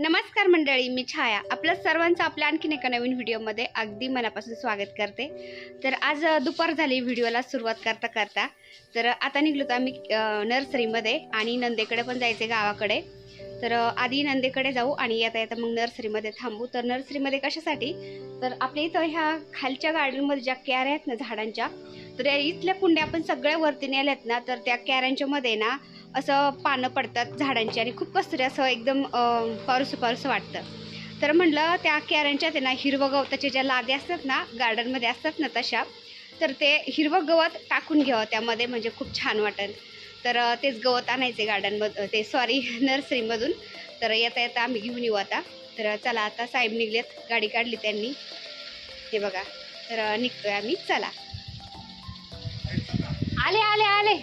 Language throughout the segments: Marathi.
नमस्कार मंडळी मी छाया. आपलं सर्वांचं आपल्या आणखीन एका नवीन व्हिडिओमध्ये अगदी मनापासून स्वागत करते. तर आज दुपार झाली व्हिडिओला सुरुवात करता करता. तर आता निघलो तर आम्ही नर्सरीमध्ये आणि नंदेकडे पण जायचे गावाकडे. तर आधी नंदेकडे जाऊ आणि येता येता मग नर्सरीमध्ये थांबू. तर नर्सरीमध्ये कशासाठी? तर आपल्या इथं ह्या खालच्या गार्डनमध्ये ज्या कॅऱ्या आहेत ना झाडांच्या तर इथल्या कुंड्या आपण सगळ्या वरती नेल्यात ना तर त्या कॅऱ्यांच्या मध्ये ना असं पानं पडतात झाडांची आणि खूप कसतरी असं एकदम पारुसं पारुसं वाटतं. तर म्हटलं त्या कॅऱ्यांच्या ते ना हिरवं गवताच्या ज्या लाद्या असतात ना गार्डनमध्ये असतात ना तशा तर ते हिरवं गवत टाकून घ्यावं त्यामध्ये म्हणजे खूप छान वाटेल तर तेच गवत आणायचे गार्डनमध ते सॉरी नर्सरीमधून. तर येता येता आम्ही घेऊन येऊ आता. तर चला आता साहेब निघलेत गाडी काढली त्यांनी. हे बघा. तर निघतोय आम्ही. चला. आले आले आले.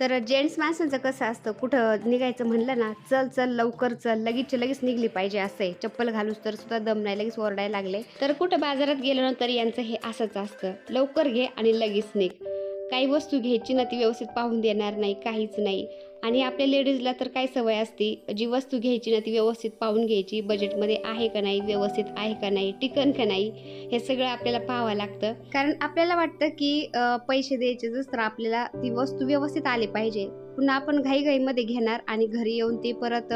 तर जेंट्स माणसांचं कसं असतं कुठं निघायचं म्हणलं ना चल चल लवकर चल लगेच लगेच निघली पाहिजे असं आहे. चप्पल घालूस तर सुद्धा दम नाही लगेच ओरडायला लागले. तर कुठं बाजारात गेलो ना तर यांचं हे असंच असतं. लवकर घे आणि लगेच निघ. काही वस्तू घ्यायची ना ती व्यवस्थित पाहून देणार नाही काहीच नाही. आणि आपल्या लेडीजला तर काय सवय असते? जी वस्तू घ्यायची ना ती व्यवस्थित पाहून घ्यायची बजेटमध्ये आहे का नाही व्यवस्थित आहे का नाही टिकन का नाही हे सगळं आपल्याला पाहावं लागतं. कारण आपल्याला वाटतं की पैसे द्यायचे तर आपल्याला ती वस्तू व्यवस्थित आली पाहिजे. पुन्हा आपण घाईघाईमध्ये घेणार आणि घरी येऊन ती परत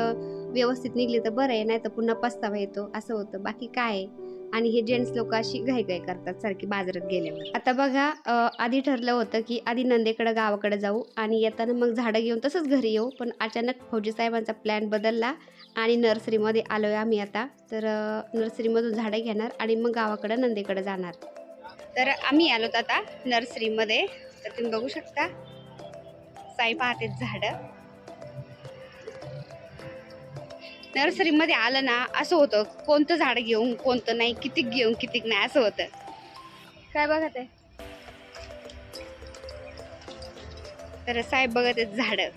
व्यवस्थित निघली तर बरं आहे नाही तर पुन्हा पस्तावा येतो. असं होतं. बाकी काय आहे? आणि हे जेंट्स लोक अशी घाईघाई करतात सारखी बाजारात गेल्यावर. आता बघा आधी ठरलं होतं की आधी नंदेकडे गावाकडे जाऊ आणि येताना मग झाडं घेऊन तसंच घरी येऊ पण अचानक फौजी साहेबांचा प्लॅन बदलला आणि नर्सरीमध्ये आलो आहे आम्ही आता. तर नर्सरीमधून झाडं घेणार आणि मग गावाकडं नंदेकडे जाणार. तर आम्ही आलोत आता नर्सरीमध्ये. तर तुम्ही बघू शकता साई पाहते झाडं. नर्सरीमध्ये आलं ना असं होतं कोणतं झाड घेऊन कोणतं नाही कितीक घेऊन कितीक नाही असं होतं. काय बघत आहे? तर साहेब बघत आहेत झाडं.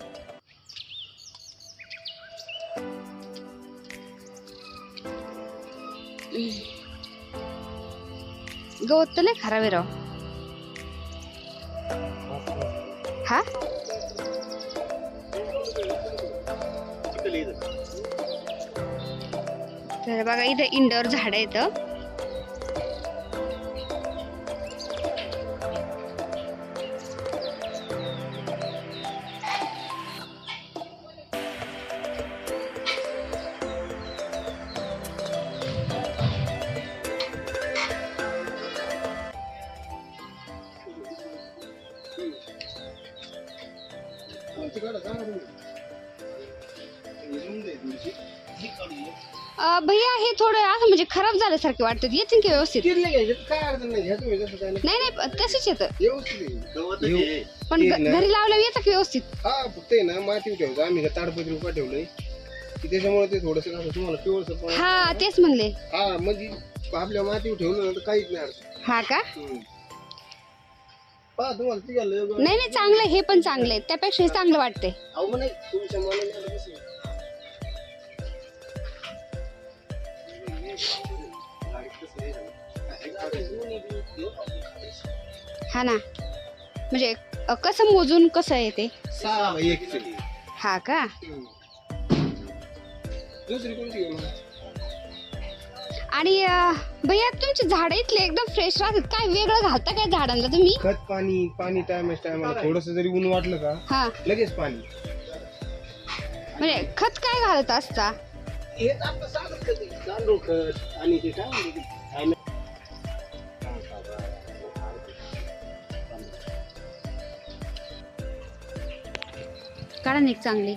गवत तर लय खराब आहे राव. हा? तर बघा इथं इंडोर झाड आहेत भैया हे थोडं असं म्हणजे खराब झाल्यासारखे वाटतं. येतील की व्यवस्थित? किरले घ्यायचे काय अडचण नाही. घ्या तुम्ही तसं काय नाही. नाही नाही तसेच येतं. व्यवस्थित आहे. पण घ-. घरी लावलं येतं की व्यवस्थित? हा फक्त आहे ना माती ठेवतो. आम्ही ताडपत्री ठेवलंय. की त्याच्यामुळे ते थोडस कसं तुम्हाला पिवळसर पण हा तेच म्हणले. हा म्हणजे आपल्या मातीवर ठेवलं ना तर काहीच नाही अडचण. हा का? हम्म. पहा तुम्हाला ती झालं नाही नाही चांगलं आहे, हे पण चांगलं आहे. त्यापेक्षा हे चांगलं वाटते अहो मग नाही तुमच्या मनाने कसं हा ना. म्हणजे कसं मोजून कसं आहे ते. हा का? आणि भैया तुमची झाडं इथले एकदम फ्रेश राहतात. काय वेगळं घालता काय झाडांना तुम्ही? खत पाणी पाणी टायमाच टायमाला थोडस जरी ऊन वाटलं का हा. लगेच पाणी. म्हणजे खत काय घालत असता? हेच आपलं साधं खत आहे. खत आणि काय म्हणते ते? काय नाही. काढा चांगली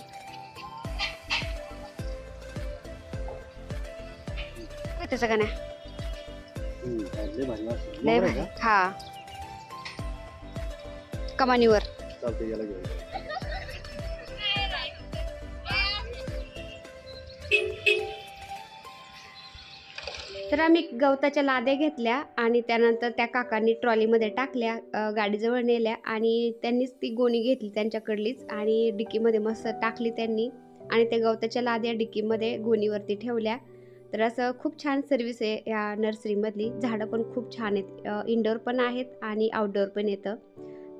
त्याचं का नाही हम्म, लय भारी वाटतं. लय बरं आहे भारी हा कमानीवर? चालतंय, याला घेऊया. तर आम्ही गवताच्या लाद्या घेतल्या आणि त्यानंतर त्या काकांनी ट्रॉलीमध्ये टाकल्या गाडीजवळ नेल्या आणि त्यांनीच ती गोणी घेतली त्यांच्याकडलीच आणि डिक्कीमध्ये मस्त टाकली त्यांनी आणि त्या गवताच्या लाद्या डिक्कीमध्ये गोणीवरती ठेवल्या. तर असं खूप छान सर्विस आहे या नर्सरीमधली. झाडं पण खूप छान आहेत. इंडोर पण आहेत आणि आउटडोअर पण येतं.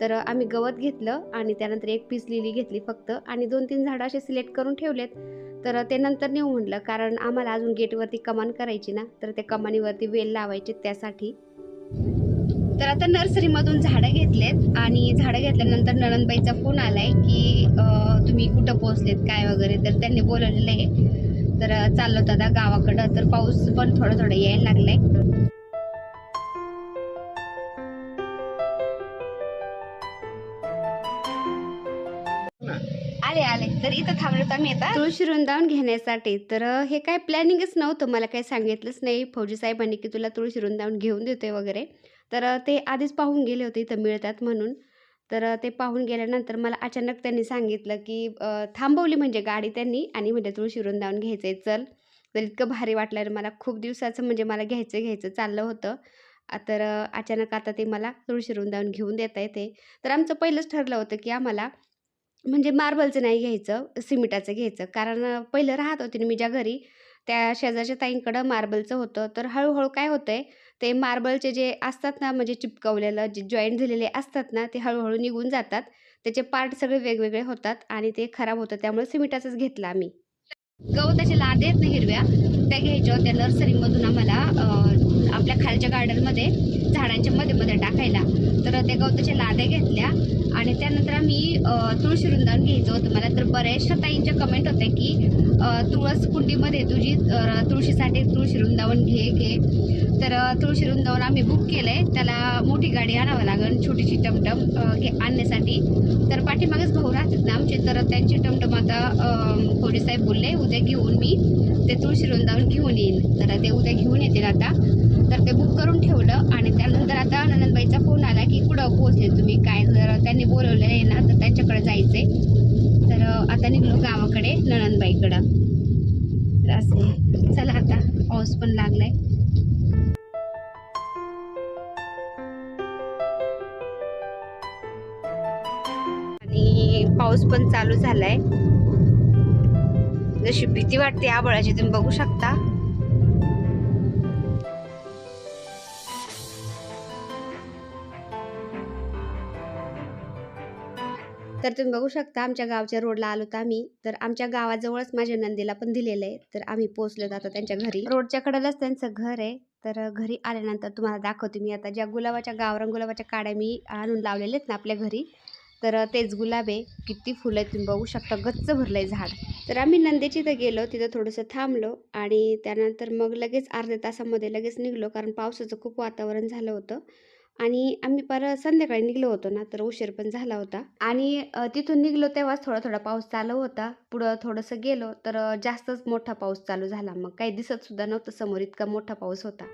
तर आम्ही गवत घेतलं आणि त्यानंतर एक पीस लिली घेतली फक्त आणि दोन तीन झाडं असे सिलेक्ट करून ठेवलेत. तर ते नंतर नेऊ म्हटलं कारण आम्हाला अजून गेटवरती कमान करायची ना तर ते कमानीवरती वेल लावायचे त्यासाठी. तर आता नर्सरीमधून झाडं घेतलेत आणि झाडं घेतल्यानंतर नळनबाईचा फोन आलाय की तुम्ही कुठं पोहोचलेत काय वगैरे तर त्यांनी बोलवलेलं आहे. तर चाललो दादा गावाकडं तर पाऊस पण थोडं थोडं यायला लागलाय. आले आले. तर इथं थांबलो तर आम्ही आता तुळशी वृंदावन घेण्यासाठी. तर हे काय प्लॅनिंगच नव्हतं. मला काही सांगितलंच नाही. फौजी साहेबांनी की तुला तुळशी वृंदावन घेऊन देते वगैरे. तर ते आधीच पाहून गेले होते इथं मिळतात म्हणून. तर ते पाहून गेल्यानंतर मला अचानक त्यांनी सांगितलं की थांबवली म्हणजे गाडी त्यांनी आणि म्हणजे तुळशी वृंदावन घ्यायचं आहे चल. तर इतकं भारी वाटलं. मला खूप दिवसाचं म्हणजे मला घ्यायचं घ्यायचं चाललं होतं. तर अचानक आता ते मला तुळशी वृंदावन घेऊन देता येते. तर आमचं पहिलंच ठरलं होतं की आम्हाला म्हणजे मार्बलचं नाही घ्यायचं सिमेंटाचं घ्यायचं. कारण पहिलं राहत होते ना मी ज्या घरी त्या शेजारच्या ताईंकडं मार्बलचं होतं. तर हळूहळू काय होतं आहे ते मार्बलचे जे असतात ना म्हणजे चिपकवलेलं जे जॉईंट झालेले असतात ना ते हळूहळू निघून जातात. त्याचे पार्ट सगळे वेगवेगळे होतात आणि ते खराब होतं. त्यामुळे सिमेंटाचंच घेतलं आम्ही. गवताच्या लाद्या आहेत ना हिरव्या. त्या घ्यायच्या होत्या नर्सरीमधून आम्हाला आपल्या खालच्या गार्डनमध्ये झाडांच्या मध्ये मध्ये टाकायला. तर त्या गवताच्या लाद्या घेतल्या आणि त्यानंतर आम्ही तुळशी वृंदावन घ्यायचं. होतं मला तर बऱ्याचशा ताईंच्या कमेंट होत्या की तुळस कुंडीमध्ये तुझी तुळशीसाठी तुळशी वृंदावन घे घे. तर तुळशी वृंदावन आम्ही बुक केलं आहे त्याला मोठी गाडी आणावं लागेल छोटीशी टमटम घे आणण्यासाठी. तर पाठीमागेच भाऊ राहतात ना आमचे. तर त्यांची टमटम आता अ, साहेब बोलले उद्या घेऊन मी ते तुळशी वृंदावन घेऊन येईन. तर ते उद्या घेऊन येतील आता. तर ते बुक करून ठेवलं आणि त्यानंतर आता ननंदबाईचा फोन आला की कुठं पोहोचले तुम्ही? काय? जर त्यांनी बोलवलेलं आहे ना तर त्यांच्याकडे जायचंय. तर आता निघलो गावाकडे ननंदबाईकडं. तर असे चला आता पाऊस पण लागलाय. आणि पाऊस पण चालू झालाय. जशी भीती वाटते आबळाची तुम्ही बघू शकता. तर तुम्ही बघू शकता आमच्या गावच्या रोडला आलो तर आम्ही. तर आमच्या गावाजवळच माझ्या नंदीला पण दिलेलं आहे. तर आम्ही पोहोचलो जातो त्यांच्या घरी. रोडच्या कडेलाच त्यांचं घर आहे. तर घरी आल्यानंतर तुम्हाला दाखवते मी आता. ज्या गुलाबाच्या गावरान गुलाबाच्या काड्या मी आणून लावलेल्या आहेत ना आपल्या घरी तर तेच गुलाब आहे. किती फुलं आहेत तुम्ही बघू शकता. गच्च भरलंय झाड. तर आम्ही नंदेची इथं गेलो. तिथं थोडंसं थांबलो आणि त्यानंतर मग लगेच अर्ध्या तासामध्ये लगेच निघलो. कारण पावसाचं खूप वातावरण झालं होतं. आणि आम्ही पर संध्याकाळी निघलो होतो ना तर उशीर पण झाला होता. आणि तिथून निघलो तेव्हाच थोडा थोडा पाऊस चालू होता. पुढं थोडंसं गेलो तर जास्तच मोठा पाऊस चालू झाला. मग काही दिसत सुद्धा नव्हतं समोर इतका मोठा पाऊस होता.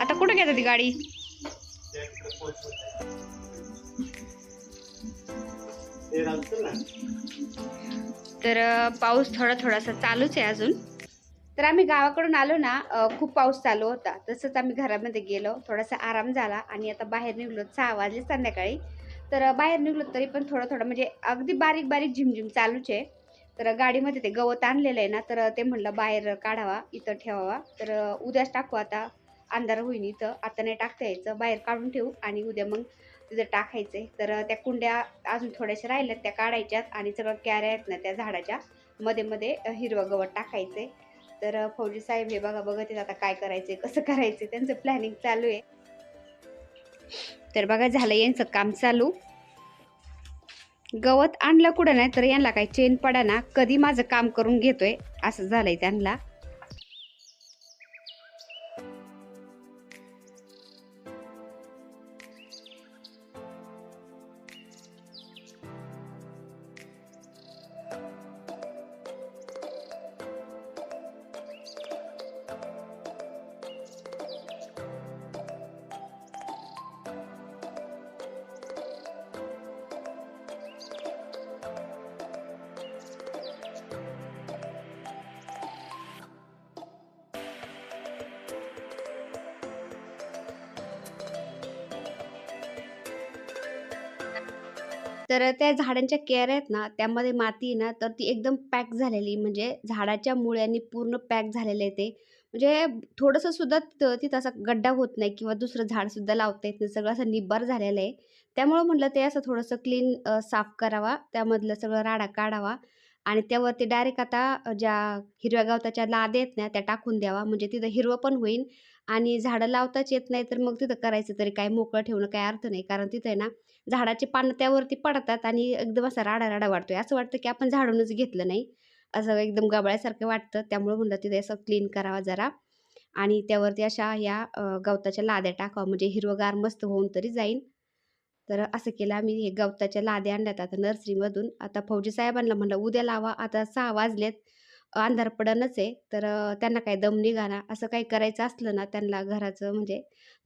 आता कुठं घेतात ती गाडी? तर पाऊस थोडा थोडासा चालूच आहे अजून. तर आम्ही गावाकडून आलो ना खूप पाऊस चालू होता. तसंच आम्ही घरामध्ये गेलो. थोडासा आराम झाला आणि आता बाहेर निघलो सहा वाजले संध्याकाळी. तर बाहेर निघलो तरी पण थोडं थोडं म्हणजे अगदी बारीक बारीक झिमझिम चालूच आहे. तर गाडीमध्ये ते गवत आणलेलं आहे ना तर ते म्हणलं बाहेर काढावा इथं ठेवावा. तर उद्याच टाकू आता. अंधार होईन इथं. आता नाही टाकता यायचं. बाहेर काढून ठेवू आणि उद्या मग तिथं टाकायचं. तर त्या कुंड्या अजून थोड्याशा राहिल्यात त्या काढायच्यात आणि सगळं कॅऱ्या आहेत ना त्या झाडाच्या. मध्ये मध्ये हिरवं गवत टाकायचे तर फौजी साहेब हे बघा बघत आहेत आता काय करायचे कसं करायचे त्यांचं प्लॅनिंग चालू आहे. तर बघा झालं यांचं काम चालू. गवत आणलं कुठं नाही तर यांना काही चेन पडा ना कधी माझं काम करून घेतोय असं झालंय त्यांना. तर त्या झाडांच्या केअर आहेत ना त्यामध्ये माती आहे ना तर ती एकदम पॅक झालेली म्हणजे झाडाच्या मुळ्यांनी पूर्ण पॅक झालेले आहे ते. म्हणजे थोडंसं सुद्धा तिथं तिथं असा गड्डा होत नाही किंवा दुसरं झाड सुद्धा लावता येत नाही. सगळं असं निब्बार झालेलं आहे. त्यामुळं म्हटलं ते असं थोडंसं क्लीन साफ करावा. त्यामधलं सगळं राडा काढावा. आणि त्यावरती डायरेक्ट आता ज्या हिरव्या गवताच्या लाद्या आहेत ना त्या टाकून द्यावा. म्हणजे तिथं हिरवं पण होईल आणि झाडं लावताच येत नाही तर मग तिथं करायचं तरी काय? मोकळं ठेवणं काय अर्थ नाही. कारण तिथं आहे ना झाडाची पानं त्यावरती पडतात आणि एकदम असा राडा राडा आहे असं वाटतं की आपण झाडूनच घेतलं नाही. असं एकदम गबाळ्यासारखं वाटतं. त्यामुळे म्हणलं तिथे असं क्लीन करावा जरा. आणि त्यावरती अशा या गवताच्या लाद्या टाकावं. म्हणजे हिरवगार मस्त होऊन तरी जाईल तर असं केलं आम्ही. हे गवताच्या लाद्या आणल्यात आता नर्सरीमधून. आता फौजी साहेबांना म्हणलं उद्या लावा. आता सहा वाजलेत. अंधार पडणच आहे. तर त्यांना काही दम निघाना. असं काही करायचं असलं ना त्यांना घराचं म्हणजे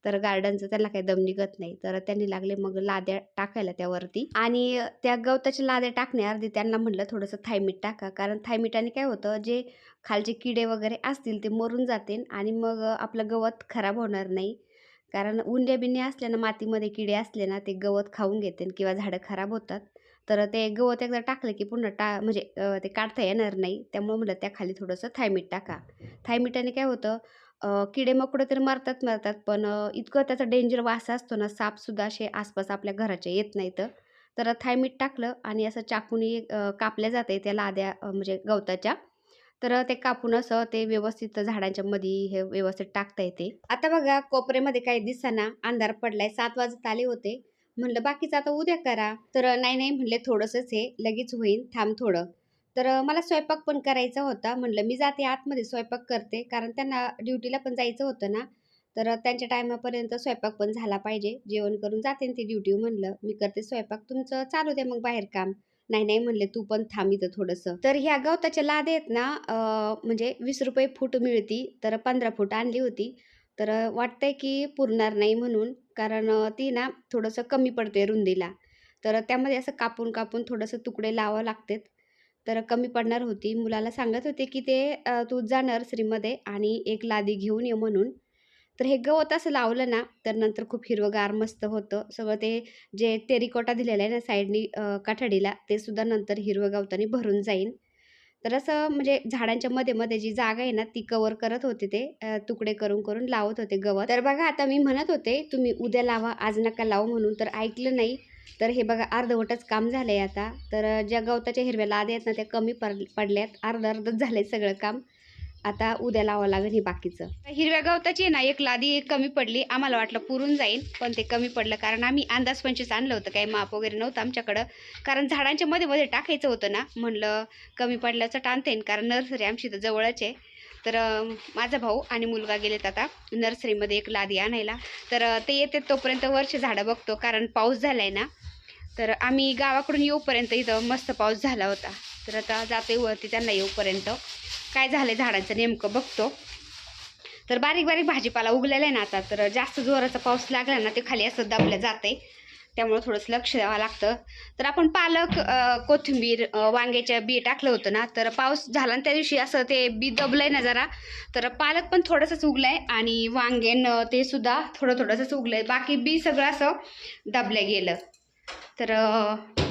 तर गार्डनचं त्यांना काही दम निघत नाही. तर त्यांनी लागले मग लाद्या टाकायला त्यावरती. आणि त्या गवताच्या लाद्या टाकण्याआधी त्यांना म्हणलं थोडंसं थायमीट टाका. कारण थायमीटाने काय होतं जे खालचे किडे वगैरे असतील ते मरून जातील आणि मग आपलं गवत खराब होणार नाही. कारण उंड्या बिंड्या असल्या ना मातीमध्ये किडे असले ना ते गवत खाऊन घेतील किंवा झाडं खराब होतात. तर ते गवत एकदा टाकलं की पुन्हा टा म्हणजे ते काढता येणार नाही. त्यामुळे म्हटलं त्या खाली थोडंसं थायमीट टाका. थायमिटाने काय होतं किडे मकोडे तर मरतात मरतात पण इतकं त्याचा डेंजर वास असतो ना सापसुद्धा असे आसपास आपल्या घराच्या येत नाहीत. तर थायमीट टाकलं आणि असं चाकूनी कापल्या जाते त्या लाद्या म्हणजे गवताच्या. तर ते कापून असं ते व्यवस्थित झाडांच्या मध्ये हे व्यवस्थित टाकता येते. आता बघा कोपऱ्यामध्ये काही दिसताना अंधार पडलाय. सात वाजत आले होते. म्हणलं बाकीचं आता उद्या करा. तर नाही नाही म्हणले थोडंसंच हे लगेच होईल थांब थोडं. तर मला स्वयंपाक पण करायचा होता म्हणलं मी जाते आतमध्ये स्वयंपाक करते कारण त्यांना ड्युटीला पण जायचं होतं ना. तर त्यांच्या टायमापर्यंत स्वयंपाक पण झाला पाहिजे. जेवण करून जाते ते ड्युटी म्हणलं मी करते स्वयंपाक तुमचं चालू दे मग बाहेर काम. नाही नाही म्हणले तू पण थांब इथं थोडंसं. तर ह्या गवताच्या लादे आहेत ना म्हणजे वीस रुपये फूट मिळती तर पंधरा फूट आणली होती. तर वाटतंय की पुरणार नाही म्हणून. कारण ती ना थोडंसं कमी पडते रुंदीला. तर त्यामध्ये असं कापून कापून थोडंसं तुकडे लावावं लागतात. तर कमी पडणार होती. मुलाला सांगत होते की ते तू जा नर्सरीमध्ये आणि एक लादी घेऊन ये म्हणून. तर हे गवत असं लावलं ना तर नंतर खूप हिरवगार मस्त होतं. सगळं ते जे टेरिकोटा दिलेलं आहे ना साईडनी काठडीला ते सुद्धा नंतर हिरवं गवताने भरून जाईन. तर असं म्हणजे झाडांच्या मध्ये मध्ये जी जागा आहे ना ती कवर करत होते ते तुकडे करून करून लावत होते गवत. तर बघा आता मी म्हणत होते तुम्ही उद्या लावा आज नका लावू म्हणून. तर ऐकलं नाही. तर हे बघा अर्धवटच काम झालंय आता. तर ज्या गवताच्या हिरव्या लाद्या आहेत ना त्या कमी पड पडल्यात. अर्ध अर्धच झालंय सगळं काम. आता उद्या लावावं लागेल हे बाकीचं. हिरव्या गवताची आहे ना एक लादी कमी पडली आम्हाला वाटलं पुरून जाईल पण ते कमी पडलं कारण आम्ही अंदाज पंचवीस आणलं होतं काही माप वगैरे नव्हतं आमच्याकडं. कारण झाडांच्या मध्ये मध्ये टाकायचं होतं ना म्हणलं कमी पडल्याचं टाणता येईल कारण नर्सरी आमची तर जवळच आहे. तर माझा भाऊ आणि मुलगा गेलेत आता नर्सरीमध्ये एक लादी आणायला. तर ते येते तोपर्यंत वर्ष झाडं बघतो कारण पाऊस झाला आहे ना. तर आम्ही गावाकडून येऊपर्यंत इथं मस्त पाऊस झाला होता. तर आता जाते वरती त्यांना येऊपर्यंत. काय झालं झाडांचं नेमकं बघतो. तर बारीक बारीक भाजीपाला उगलेला आहे ना आता तर जास्त जोराचा पाऊस लागला ना ते खाली असं दाबलं जाते त्यामुळे थोडंसं लक्ष द्यावं लागतं. तर आपण पालक कोथिंबीर वांग्याच्या बी टाकलं होतं ना तर पाऊस झाला ना त्या दिवशी असं ते बी दबलंय ना जरा तर पालक पण थोडंसंच उगलंय आणि वांगेन ते सुद्धा थोडं थोडंसंच उगलंय. बाकी बी सगळं असं दबलं गेलं. तर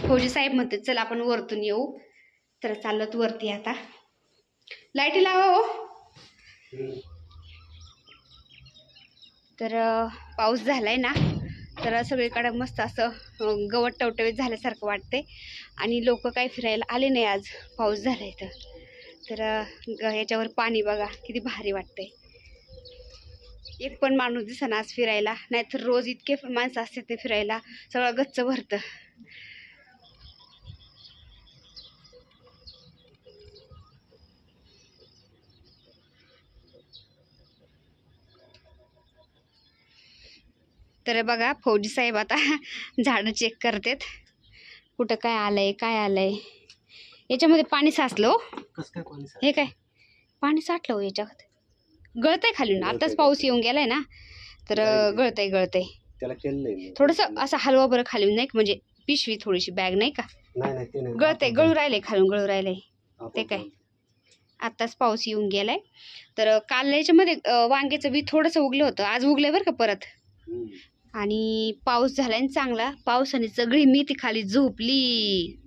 फौजी साहेब म्हणते चल आपण वरतून येऊ. तर चाललं तू वरती आता. लाईटी लावा हो. तर पाऊस झालाय ना तर सगळीकडे मस्त असं गवत टवटवीत झाल्यासारखं वाटते आणि लोक काही फिरायला आले नाही आज पाऊस झालाय तर. तर ग- याच्यावर पाणी बघा किती भारी वाटते एक पण माणूस दिसेना आज फिरायला नाहीतर रोज इतके माणसं असते ते फिरायला सगळं गच्च भरतं. तर बघा फौजी साहेब आता झाडं चेक करतात. कुठं काय आलंय काय आलंय? याच्यामध्ये पाणी साचलं हो. कसं काय पाणी हे काय? पाणी साठलं हो याच्यात. गळतंय खालून. आताच पाऊस येऊन गेलाय ना. तर गळतंय गळतंय. त्याला केलंय थोडंसं असं हलवा बरं खालून नाही म्हणजे पिशवी थोडीशी बॅग नाही का? गळतंय गळू राहिलंय खालून गळू आपण- ते काय? आत्ताच पाऊस येऊन गेलाय. तर काल याच्यामध्ये वांग्याचं बी थोडंसं उगलं होतं. आज उगलंय बरं का परत. आणि पाऊस झाला चांगला चांगला. आणि सगळी मी ती खाली झोपली.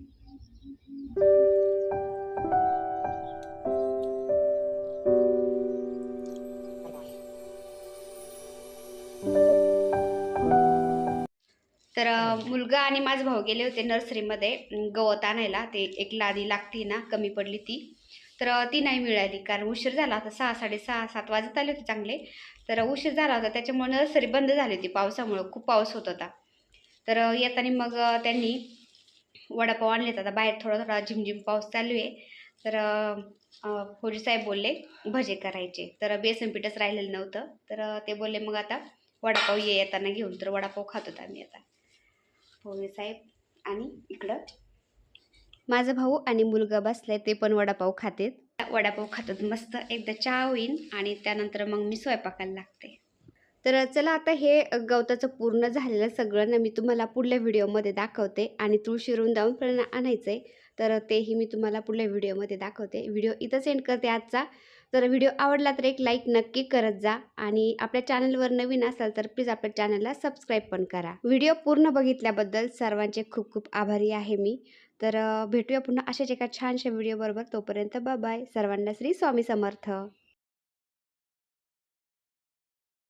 तर मुलगा आणि माझा भाऊ गेले होते नर्सरीमध्ये गवत आणायला. ते एक लादी लागते ना कमी पडली ती. तर ती नाही मिळाली कारण उशीर झाला होता सहा साडेसहा सात वाजत आले होते चांगले. तर उशीर झाला होता त्याच्यामुळे नर्सरी बंद झाली होती पावसामुळं खूप पाऊस होत होता. तर येताना मग त्यांनी वडापाव आणले आता बाहेर थोडा थोडा झिमझिम पाऊस चालू आहे. तर फौजी साहेब बोलले भजे करायचे. तर बेसन पीठच राहिलेलं नव्हतं. तर ते बोलले मग आता वडापाव ये येताना घेऊन. तर वडापाव खात होता आम्ही आता. फौजी साहेब आणि इकडं माझा भाऊ आणि मुलगा बसलाय ते पण वडापाव खातेत. वडापाव खातात मस्त एकदा चहा होईन आणि त्यानंतर मग मी स्वयंपाकाला लागते. तर चला आता हे गवताचं पूर्ण झालेलं सगळं ना मी तुम्हाला पुढल्या व्हिडिओमध्ये दाखवते आणि तुळशीवरून जाऊन पण आणायचं आहे तर तेही मी तुम्हाला पुढल्या व्हिडिओमध्ये दाखवते. व्हिडिओ इथं सेंड करते आजचा. तर व्हिडिओ आवडला तर एक लाईक नक्की करत जा आणि आपल्या चॅनलवर नवीन असाल तर प्लीज आपल्या चॅनलला सबस्क्राईब पण करा. व्हिडिओ पूर्ण बघितल्याबद्दल सर्वांचे खूप खूप आभारी आहे मी. तर भेटूया पुन्हा अशाच एका छानशा व्हिडिओबरोबर. तोपर्यंत बाय. सर्वांना श्री स्वामी समर्थ.